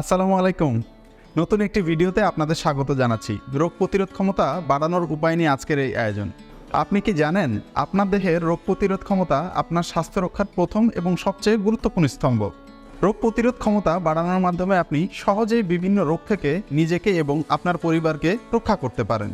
আসসালামু আলাইকুম। নতুন একটি ভিডিওতে আপনাদের স্বাগত জানাচ্ছি। রোগ প্রতিরোধ ক্ষমতা বাড়ানোর উপায় নিয়ে আজকের এই আয়োজন। আপনি কি জানেন, আপনার দেহের রোগ প্রতিরোধ ক্ষমতা আপনার স্বাস্থ্য রক্ষার প্রথম এবং সবচেয়ে গুরুত্বপূর্ণ স্তম্ভ। রোগ প্রতিরোধ ক্ষমতা বাড়ানোর মাধ্যমে আপনি সহজেই বিভিন্ন রোগ থেকে নিজেকে এবং আপনার পরিবারকে রক্ষা করতে পারেন।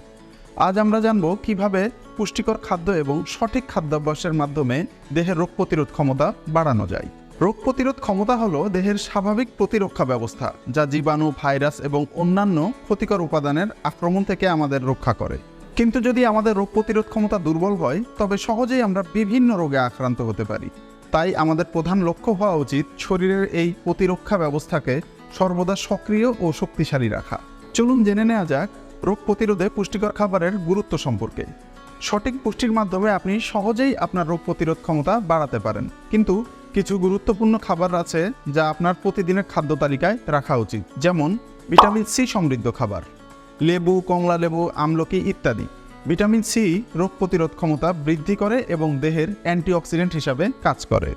আজ আমরা জানব কীভাবে পুষ্টিকর খাদ্য এবং সঠিক খাদ্যাভ্যাসের মাধ্যমে দেহের রোগ প্রতিরোধ ক্ষমতা বাড়ানো যায়। রোগ প্রতিরোধ ক্ষমতা হলো দেহের স্বাভাবিক প্রতিরক্ষা ব্যবস্থা, যা জীবাণু, ভাইরাস এবং অন্যান্য ক্ষতিকর উপাদানের আক্রমণ থেকে আমাদের রক্ষা করে। কিন্তু যদি আমাদের রোগ প্রতিরোধ ক্ষমতা দুর্বল হয়, তবে সহজেই আমরা বিভিন্ন রোগে আক্রান্ত হতে পারি। তাই আমাদের প্রধান লক্ষ্য হওয়া উচিত শরীরের এই প্রতিরক্ষা ব্যবস্থাকে সর্বদা সক্রিয় ও শক্তিশালী রাখা। চলুন জেনে নেওয়া যাক রোগ প্রতিরোধে পুষ্টিকর খাবারের গুরুত্ব সম্পর্কে। সঠিক পুষ্টির মাধ্যমে আপনি সহজেই আপনার রোগ প্রতিরোধ ক্ষমতা বাড়াতে পারেন। কিন্তু কিছু গুরুত্বপূর্ণ খাবার আছে যা আপনার প্রতিদিনের খাদ্য তালিকায় রাখা উচিত। যেমন, ভিটামিন সি সমৃদ্ধ খাবার, লেবু, কমলা লেবু, আমলকি ইত্যাদি। ভিটামিন সি রোগ প্রতিরোধ ক্ষমতা বৃদ্ধি করে এবং দেহের অ্যান্টিঅক্সিডেন্ট হিসাবে কাজ করে।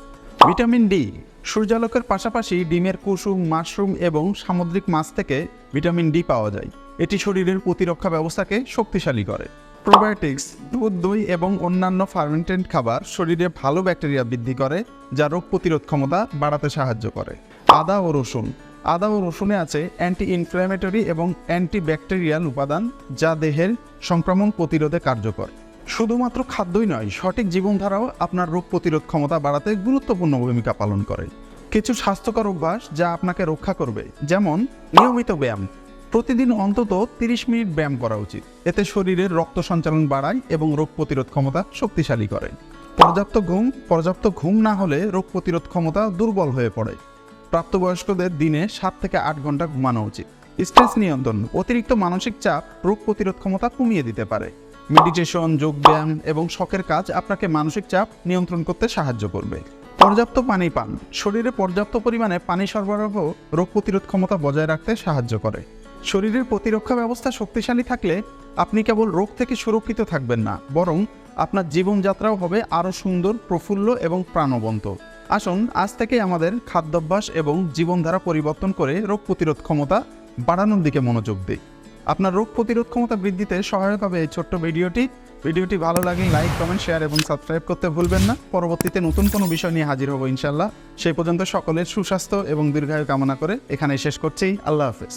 ভিটামিন ডি, সূর্যালোকের পাশাপাশি ডিমের কুসুম, মাশরুম এবং সামুদ্রিক মাছ থেকে ভিটামিন ডি পাওয়া যায়। এটি শরীরের প্রতিরক্ষা ব্যবস্থাকে শক্তিশালী করে। প্রোবায়োটিক্স দুধ, দই এবং অন্যান্য ফার্মেন্টেড খাবার শরীরে ভালো ব্যাকটেরিয়া বৃদ্ধি করে, যা রোগ প্রতিরোধ ক্ষমতা বাড়াতে সাহায্য করে। আদা ও রসুন। আদা ও রসুনে আছে অ্যান্টি ইনফ্ল্যামেটরি এবং অ্যান্টি ব্যাকটেরিয়াল উপাদান, যা দেহের সংক্রমণ প্রতিরোধে কার্যকর। শুধুমাত্র খাদ্যই নয়, সঠিক জীবনধারাও আপনার রোগ প্রতিরোধ ক্ষমতা বাড়াতে গুরুত্বপূর্ণ ভূমিকা পালন করে। কিছু স্বাস্থ্যকর অভ্যাস যা আপনাকে রক্ষা করবে, যেমন নিয়মিত ব্যায়াম। প্রতিদিন অন্তত তিরিশ মিনিট ব্যায়াম করা উচিত। এতে শরীরের রক্ত সঞ্চালন বাড়ায় এবং রোগ প্রতিরোধ ক্ষমতা শক্তিশালী করে। পর্যাপ্ত ঘুম পর্যাপ্ত ঘুম না হলে রোগ প্রতিরোধ ক্ষমতা দুর্বল হয়ে পড়ে। প্রাপ্তবয়স্কদের দিনে সাত থেকে আট ঘণ্টা ঘুমানো উচিত। স্ট্রেস নিয়ন্ত্রণ, অতিরিক্ত মানসিক চাপ রোগ প্রতিরোধ ক্ষমতা কমিয়ে দিতে পারে। মেডিটেশন যোগব্যায়াম এবং শখের কাজ আপনাকে মানসিক চাপ নিয়ন্ত্রণ করতে সাহায্য করবে। পর্যাপ্ত পানি পান, শরীরে পর্যাপ্ত পরিমাণে পানি সরবরাহ রোগ প্রতিরোধ ক্ষমতা বজায় রাখতে সাহায্য করে। শরীরের প্রতিরক্ষা ব্যবস্থা শক্তিশালী থাকলে আপনি কেবল রোগ থেকে সুরক্ষিত থাকবেন না, বরং আপনার জীবনযাত্রাও হবে আরও সুন্দর, প্রফুল্ল এবং প্রাণবন্ত। আসুন, আজ থেকে আমাদের খাদ্যাভ্যাস এবং জীবনধারা পরিবর্তন করে রোগ প্রতিরোধ ক্ষমতা বাড়ানোর দিকে মনোযোগ দিই। আপনার রোগ প্রতিরোধ ক্ষমতা বৃদ্ধিতে সহায়ক হবে এই ছোট্ট ভিডিওটি। ভিডিওটি ভালো লাগলে লাইক, কমেন্ট, শেয়ার এবং সাবস্ক্রাইব করতে ভুলবেন না। পরবর্তীতে নতুন কোনো বিষয় নিয়ে হাজির হব ইনশাল্লাহ সেই পর্যন্ত সকলের সুস্বাস্থ্য এবং দীর্ঘায়ু কামনা করে এখানে শেষ করছি। আল্লাহ হাফেজ।